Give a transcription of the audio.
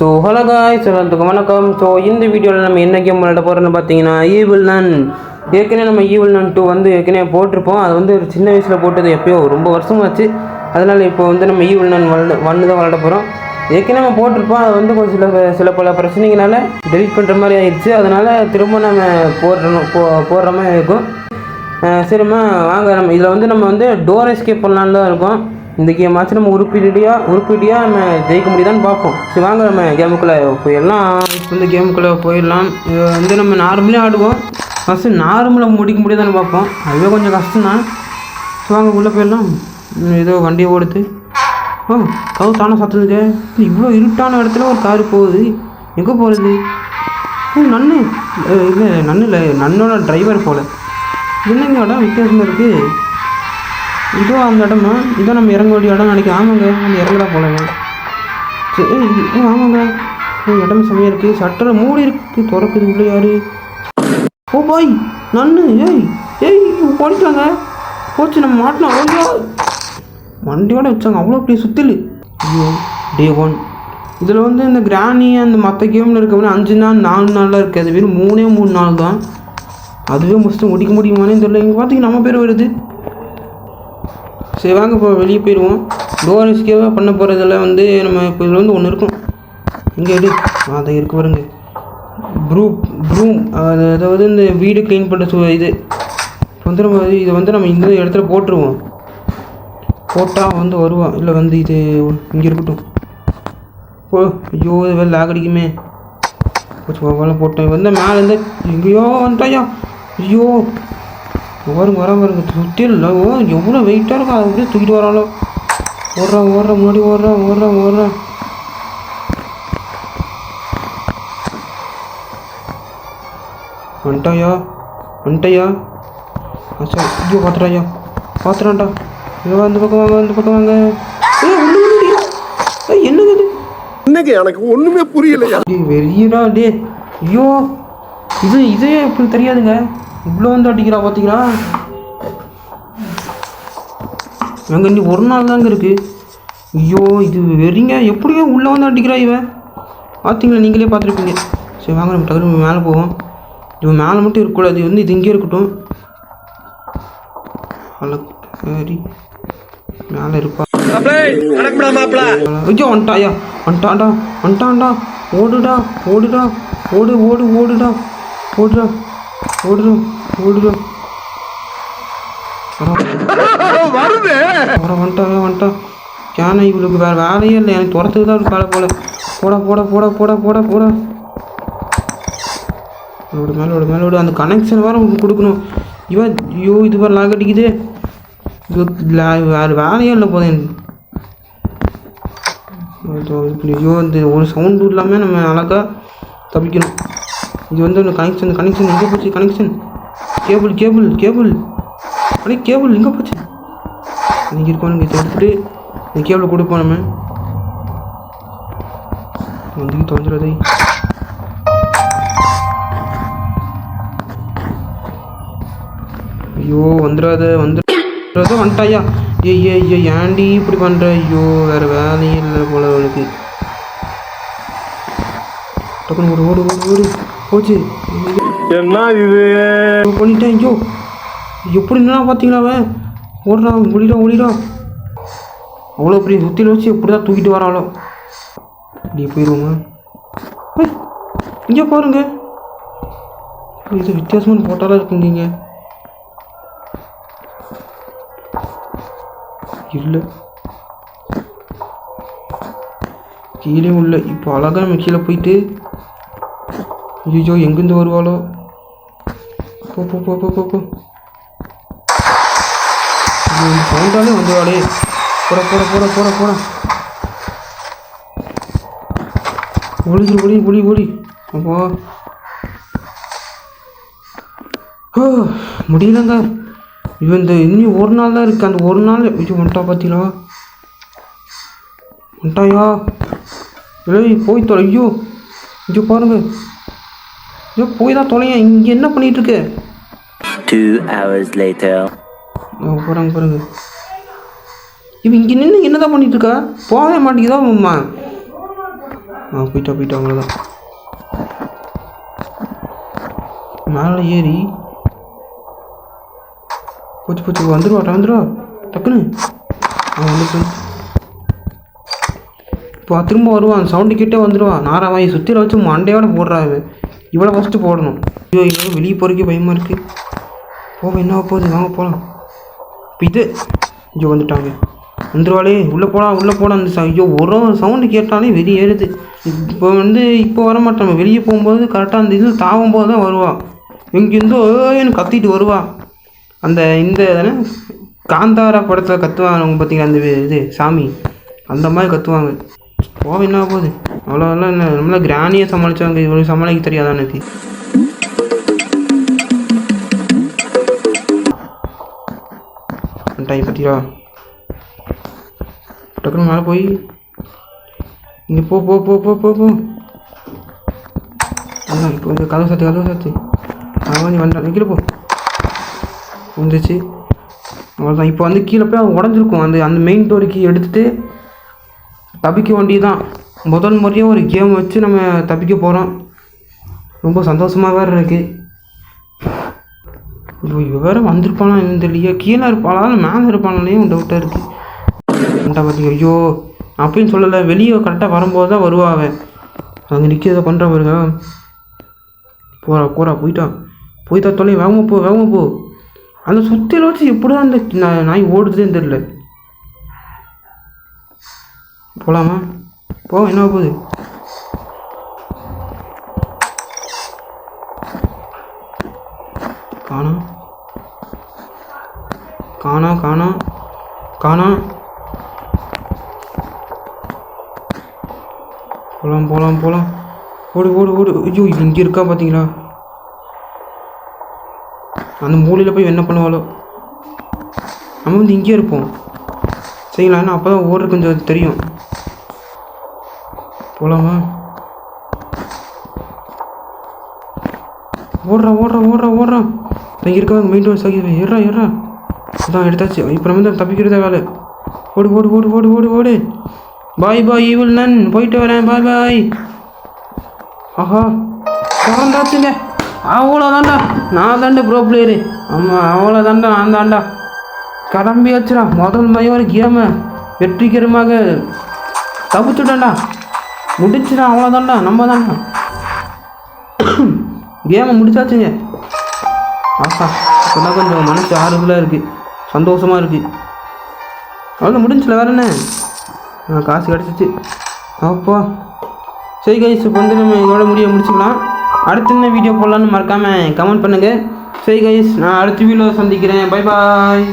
So hello காய் சொல்கிறதுக்கு வணக்கம். ஸோ இந்த வீடியோவில் நம்ம என்ன கேம் விளையாட போகிறோம்னு பார்த்தீங்கன்னா ஈவில் நன் ஏற்கனவே நம்ம ஈவில் நன் டூ வந்து ஏற்கனவே போட்டிருப்போம். அது வந்து ஒரு சின்ன வயசில் போட்டது எப்பயோ ரொம்ப வருஷமாச்சு. அதனால் இப்போ வந்து நம்ம ஈவில் நன் வள ஒன்று தான் விளையாட போகிறோம் ஏற்கனவே நம்ம போட்டிருப்போம். அது வந்து கொஞ்சம் சில சில பல பிரச்சனைகளால் டெலிட் பண்ணுற மாதிரி ஆயிடுச்சு. அதனால் திரும்ப நம்ம போடுறோம் போ போடுற மாதிரி இருக்கும். சரிம்மா வாங்க. நம்ம இதில் வந்து நம்ம வந்து டோர் எஸ்கேப் பண்ணலான்னு தான் இருக்கோம். இந்த கேம் ஆச்சு நம்ம உருப்பிடியாக உருப்பிடியாக நம்ம ஜெயிக்க முடியுதான்னு பார்ப்போம். சரி வாங்க நம்ம கேமுக்குள்ளே போயிடலாம். இப்போ வந்து கேமுக்குள்ளே போயிடலாம். இது வந்து நம்ம நார்மலே ஆடுவோம். ஃபஸ்ட்டு நார்மலாக முடிக்க முடியுதான்னு பார்ப்போம். அதுவே கொஞ்சம் கஷ்டம் தான் சரி வாங்க உள்ளே போயிடலாம். ஏதோ வண்டியை ஓடுத்து ஓ கவு தானே சத்துதுங்க. இவ்வளோ இருட்டான இடத்துல ஒரு கார் போகுது. எங்கே போகிறது ஓ நன்னு. இல்லை நன்னு இல்லை நன்னோட டிரைவர் போல. என்னங்க இடம் வித்தியாசமாக இருக்குது இதோ அந்த இடமா? இதோ நம்ம இறங்க வேண்டிய இடம். நினைக்க ஆமாங்க. நம்ம இறங்கடா போலங்க. சரி ஆமாங்க? இடம் செம்மையாக இருக்குது சட்டரை மூடி இருக்குது திறக்குது உள்ள யாரு? ஓ பாய் நன்னு ஏய் ஏய் ஓடிட்டாங்க. போச்சு நம்ம மாட்டினோம் ஐயோ வண்டியோட வச்சாங்க. அவ்வளோ பெரிய சுற்றிலு ஐயோ டே ஒன். இதில் வந்து இந்த கிராணி அந்த மற்ற கேமில் இருக்க மாதிரி அஞ்சு நாள் நாலு நாள்லாம் இருக்காது வெறும் மூணே மூணு நாள் தான். அதுவே முடிச்சுட்டு முடிக்க முடியுமானே தெரியல. இங்கே பார்த்தீங்கன்னா நம்ம பேர் வருது. சரி வாங்க இப்போ வெளியே போயிடுவோம் டோர் எஸ்கேவாக பண்ண போகிறதுல வந்து நம்ம இப்போ இதில் வந்து ஒன்று இருக்கும். இங்கே எடு. அதை இருக்கு பாருங்க. ப்ரூ ப்ரூம் அது அதாவது இந்த வீடு க்ளீன் பண்ணுற சு இது. இப்போ வந்து நம்ம இதை வந்து நம்ம இந்த இடத்துல போட்டுருவோம். போட்டால் வந்து வருவான் இல்லை வந்து இது இங்கே இருக்கட்டும். ஓ ஐயோ இது வேலை லாக் அடிக்குமே. கொஞ்சம் போட்டேன். வந்து மேலே இருந்து எங்கேயோ வந்துட்டாயா? ஐயோ. வரும் வர பாருங்க சுற்றி இல்லை. ஓ எவ்வளோ வெயிட்டாக இருக்கும் அதை அப்படியே தூக்கிட்டு வராளோ. ஓடுறான் ஓடுறான் முன்னாடி ஓடுறான் ஓடுறான் ஓடுறான் வந்துட்டாயா? வந்துட்டாயா? அச்சா ஐயோ பார்த்துட்டாயா பார்த்துறான்டா ஐயோ அந்த பக்கம் வாங்க அந்த பக்கம் வாங்க. என்னது என்னங்க எனக்கு ஒண்ணுமே புரியலையா? வெறியடா டே ஐயோ இது இதே இப்படி தெரியாதுங்க? இவ்வளோ வந்து அடிக்கிறா பார்த்தீங்களா எங்க நீ ஒரு நாள் தாங்க இருக்கு. ஐயோ இது வெறிங்க. எப்படியோ உள்ளே வந்து அடிக்கிறா இவன் பார்த்தீங்களா நீங்களே பார்த்துருப்பீங்க சரி வாங்க நம்ம டக்குனு மேலே போவோம். இவன் மேலே மட்டும் இருக்கக்கூடாது. வந்து இது இங்கே இருக்கட்டும். சரி மேலே இருப்பா. ஐயோ வந்துட்டாயா வந்துட்டான்டா. வந்துட்டான்டா. ஓடுடா ஓடுடா. ஓடு ஓடு ஓடுடா. ஓடுடா. ஓடுடா ஓடுடா வருது. வர வந்துட்டாங்க வந்துட்டா ஏன்னா இவளுக்கு வேறு வேலையே இல்லை. எனக்கு துரத்துக்கு தான் வேலை போல. போடா போடா போடா போடா போடா போடா. விடு மேலே விடு மேலே விடு அந்த கனெக்ஷன் வேறு உங்களுக்கு கொடுக்கணும். இவன் ஐயோ இது வேறு லாக் அடிக்குது. வேறு வேலையே இல்லை போதேன் ஐயோ இந்த ஒரு சவுண்டு இல்லாமல் நம்ம அழகாக தப்பிக்கணும். இது வந்து கனெக்ஷன் கனெக்ஷன் எங்கே போச்சு? கனெக்ஷன் கேபிள் கேபிள் கேபிள் அடே கேபிள் எங்கே போச்சு? இன்னைக்கு இருக்கோம் நீங்கள் எடுத்துட்டு இந்த கேபிள் கொடுப்போம் நம்ம. வந்து தொலைஞ்சிடாதே. ஐயோ வந்துடாத வந்துடாத வந்துட்டாயா? ஏய் ஏய் ஐயோ ஏண்டி இப்படி பண்ணுற ஐயோ வேறு வேலையே இல்லை போல அவனுக்கு டக்குனு ஓடு ஓடு ஓடு ஓடு. போச்சு. என்ன இது? பண்ணிட்டேன் ஐயோ. எப்படி நின்னா பார்த்தீங்களா அவன்? ஓடுறான் ஒளிடா ஒளிடா அவ்வளோ பெரிய சுத்தியில் வச்சு எப்படி தான் தூக்கிட்டு வராளோ. இப்படி போயிடுவோங்க இங்கே பாருங்க. இது வித்தியாசமான போட்டாலாம் இருக்குங்க இல்லை. கீழே உள்ள இப்போ அழகாக நம்ம கீழே போயிட்டு ஐயோ எங்கேருந்து வருவாளோ? போ போ போ போ போ போ. சவுண்டாலே வந்துவாளே போட போட போட போட போட. ஒளிஞ்சு ஒளி ஒளி ஒளி. அப்போ. ஓ முடியலங்க. இவன் இந்த இன்னும் ஒரு நாள் தான் இருக்கு. அந்த ஒரு நாள் இது வந்துட்டா பார்த்தீங்களா வந்துட்டாயா? ஏய் போய் தொலை ஐயோ. ஐயோ பாருங்க. ஐயோ போய் தான் தொலையன் இங்கே என்ன later. ஓ போகிறாங்க பாருங்க இவன் இங்கே நின்று என்னதான் பண்ணிட்டு இருக்கா போகவே மாட்டேங்குதா அம்மா? ஆ போயிட்டா போயிட்டா அவ்வளோதான் மேலே ஏறி. போச்சு போச்சு வந்துடுவாட்டா வந்துடுவா டக்குன்னு. ஆ வந்துச்சு இப்போ திரும்ப வருவான். சவுண்டு கிட்டே வந்துடுவான் நாராவாய் சுற்றில வச்சு மண்டையோட போடுறா இவன். இவ்வளோ ஃபஸ்ட்டு போடணும். ஐயோ ஐயோ வெளியே போகிறக்கே பயமாக இருக்குது போக என்ன போகுது? வாங்க போகலாம் இப்போ இது. ஐயோ வந்துட்டாங்க. வந்துருவாளே. உள்ளே போகலாம் உள்ளே போகலாம் அந்த ச- ஐயோ ஒரு சவுண்டு கேட்டாலே வெளியே ஏறுது. இப்போ வந்து இப்போ வர மாட்டாங்க வெளியே போகும்போது கரெக்டாக அந்த இது தாவும் போது தான் வருவா. எங்கேருந்தோ ஏன்னு கத்திட்டு வருவா. அந்த இந்த தானே காந்தாரா படத்தில் கத்துவாங்க பார்த்தீங்கன்னா அந்த இது சாமி? அந்த மாதிரி கத்துவாங்க. போக என்ன போகுது? அவ்வளோலாம் என்ன நம்மள கிராணியை சமாளித்தாங்க இவ்வளோ சமாளிக்க தெரியாதா எனக்கு டைம் பற்றியா டக்குனு மேலே போய். இங்கே போ போ போ போ போ போ. இப்போ வந்து கதவு சாத்து கதவு சாத்து. அவன் நீ கீழே போ. வந்துச்சு அவ்வளோதான் இப்போ வந்து கீழே போய் அவன் உடஞ்சிருக்கும். அந்த அந்த மெயின் டோருக்கு எடுத்துகிட்டு தப்பிக்க தான் முதல் முறையாக ஒரு கேம் வச்சு நம்ம தப்பிக்க போகிறோம் ரொம்ப சந்தோஷமாக வேறு இருக்குது ஐயோ வேற வந்திருப்பானா என்னன்னு தெரியலையே. கீழே இருப்பாளா? இல்லை மேலே இருப்பானாலே டவுட்டாக இருக்குது கரெக்டாக பார்த்தீங்க ஐயோ. அப்படின்னு சொல்லலை வெளியே கரெக்டாக வரும்போது தான் வருவா அங்கே நிற்கிறத பண்ணுற பாருங்க. போகிறா போகிறா போயிட்டான் போய்த்தா தொலை வேகமாக போ வேகமாக போ. அந்த சுற்றில வச்சு எப்படி தான் அந்த நா- நாய் ஓடுதுன்னு தெரியல. போகலாமா போ என்ன போகுது? காணா காணா காணா காணா போகலாம் போகலாம் போகலாம் ஓடு ஓடு ஓடு. ஐயோ இங்கே இருக்கா பார்த்தீங்களா அந்த மூலையில் போய் என்ன பண்ணுவாளோ? நம்ம வந்து இங்கேயே இருப்போம். சரிங்களா? ஏன்னா அப்போ தான் ஓடுறது கொஞ்சம் தெரியும். போகலாமா ஓடுறா ஓடுறா ஓடுறா ஓடுறான் நான் இருக்கவங்க மெயின் டோர் சாக்கி ஏறா ஏறா அதான் எடுத்தாச்சு. இப்போ நம்ம வந்து தப்பிக்கிறதே வேலை. ஓடு ஓடு ஓடு ஓடு ஓடு ஓடு. பாய் பாய் ஈவில் நன் போயிட்டு வரேன். பாய் பாய் ஆஹா. தாச்சு அவ்வளோ தாண்டா நான் தாண்டா ப்ரோ பிளேயரு ஆமாம் அவ்வளோதாண்டா நான் தாண்டா கிளம்பியாச்சுடா. முதல் மையம் ஒரு கேமை வெற்றிகரமாக தப்பிச்சுட்டேன்டா முடிச்சுடா அவ்வளோதான்டா நம்ம தான் கேமை முடிச்சாச்சுங்க. ஆசா இப்போதான் கொஞ்சம் மனசு ஆறுதலாக இருக்குது சந்தோஷமாக இருக்குது அவ்வளோ முடிஞ்சில வேற என்ன? ஆ, காசு கிடச்சிச்சு. அப்பா. சரி கைஸ் இப்போ வந்து நம்ம இதோட முடிய முடிச்சுக்கலாம். அடுத்து என்ன வீடியோ போடலான்னு மறக்காமல் கமெண்ட் பண்ணுங்கள் சரி கைஸ் நான் அடுத்த வீடியோ சந்திக்கிறேன். Bye bye